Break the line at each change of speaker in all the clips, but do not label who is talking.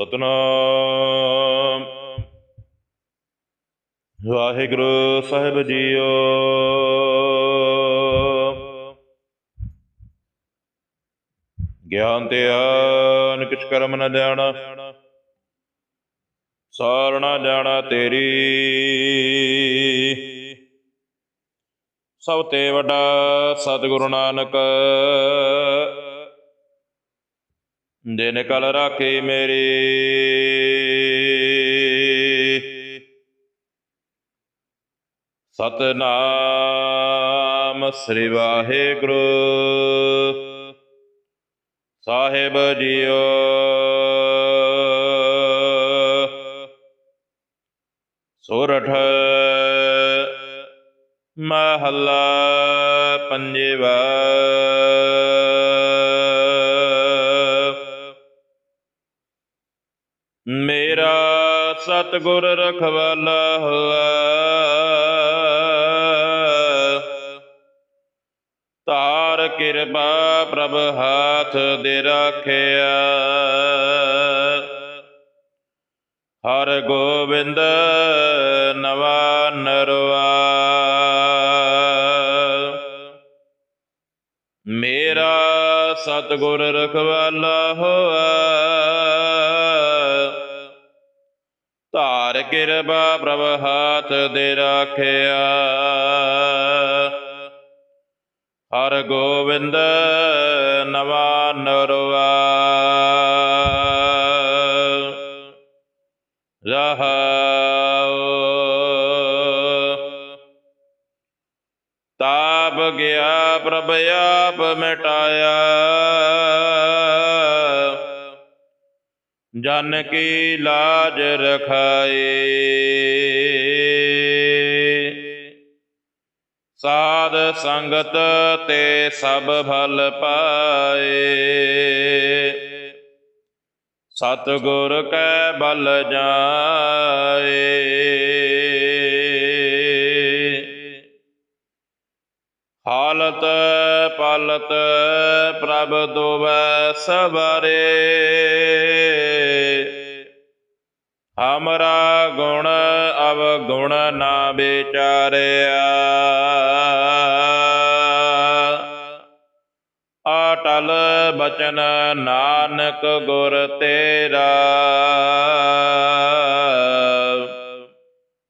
ਸਤਨਾਮ। ਵਾਹਿਗੁਰੂ ਸਾਹਿਬ ਜੀਓ। ਗਿਆਨ ਤੇ ਆਨ, ਕਿਛ ਕਰਮ ਨ ਜਾਣਾ ਸਾਰ ਨਾ ਜਾਣਾ ਤੇਰੀ। ਸਭ ਤੇ ਵੱਡਾ ਸਤਿਗੁਰੂ ਨਾਨਕ। ਦਿਨ ਕਲ ਰਾਖੀ ਮੇਰੀ। ਸਤਨਾਮ ਸ੍ਰੀ ਵਾਹਿਗੁਰੂ। ਸਾਹਿਬ ਜੀਓ। ਸੋਰਠ ਮਹੱਲਾ ਪੰਜਵਾ। ਮੇਰਾ ਸਤਿਗੁਰ ਰਖਵਾਲਾ ਹੋਆ। ਤਾਰ ਕਿਰਪਾ ਪ੍ਰਭ ਹਾਥ ਦੇ ਰਾਖਿਆ। ਹਰ ਗੋਬਿੰਦ ਨਵਾ ਨਰਵਾ। ਮੇਰਾ ਸਤਿਗੁਰ ਰਖਵਾਲਾ ਹੋਆ। ਧਾਰ ਕਿਰਪਾ ਪ੍ਰਭ ਹਾਥ ਦੇ ਰਾਖਿਆ। ਹਰ ਗੋਬਿੰਦ ਨਵਾ ਨਰਵਾ। ਰਹਾਉ। ਤਾਪ ਗਿਆ ਪ੍ਰਭ, ਆਪ ਮਿਟਾਇਆ। ਜਨ ਕੀ ਲਾਜ ਰਖਾਏ। ਸਾਧ ਸੰਗਤ ਤੇ ਸਭ ਫਲ ਪਾਏ। ਸਤਿਗੁਰ ਕੈ ਬਲ ਜਾਏ। ਹਾਲਤ ਪਾਲਤ ਪ੍ਰਭ ਦੋਵੈ ਸਵਾਰੇ। ਹਮਰਾ ਗੁਣ ਅਵਗੁਣ ਨਾ ਵਿਚਾਰਿਆ। ਅਟਲ ਬਚਨ ਨਾਨਕ ਗੁਰ ਤੇਰਾ।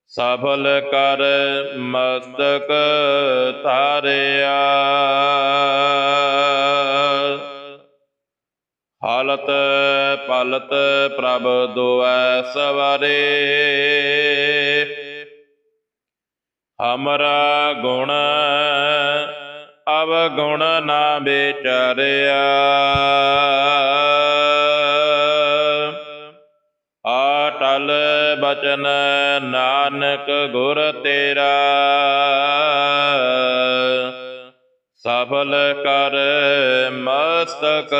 ਸਫਲ ਕਰ ਮਸਤਕ ਧਾਰਿਆ। ਹਾਲਤ ਪਾਲਤ ਪ੍ਰਭ ਦੋਐ ਸਵਾਰੇ। ਹਮਰਾ ਗੁਣ ਅਵਗੁਣ ਨਾ ਵਿਚਾਰਿਆ। ਆਟਲ ਬਚਨ ਨਾਨਕ ਗੁਰ ਤੇਰਾ। ਸਫਲ ਕਰ ਮਸਤਕ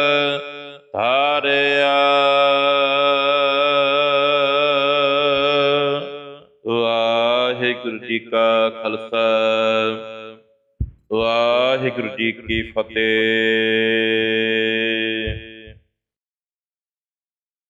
ਧਾਰਿਆ। ਵਾਹਿਗੁਰੂ ਜੀ ਕਾ ਖਾਲਸਾ। ਵਾਹਿਗੁਰੂ ਜੀ ਕੀ ਫਤਿਹ।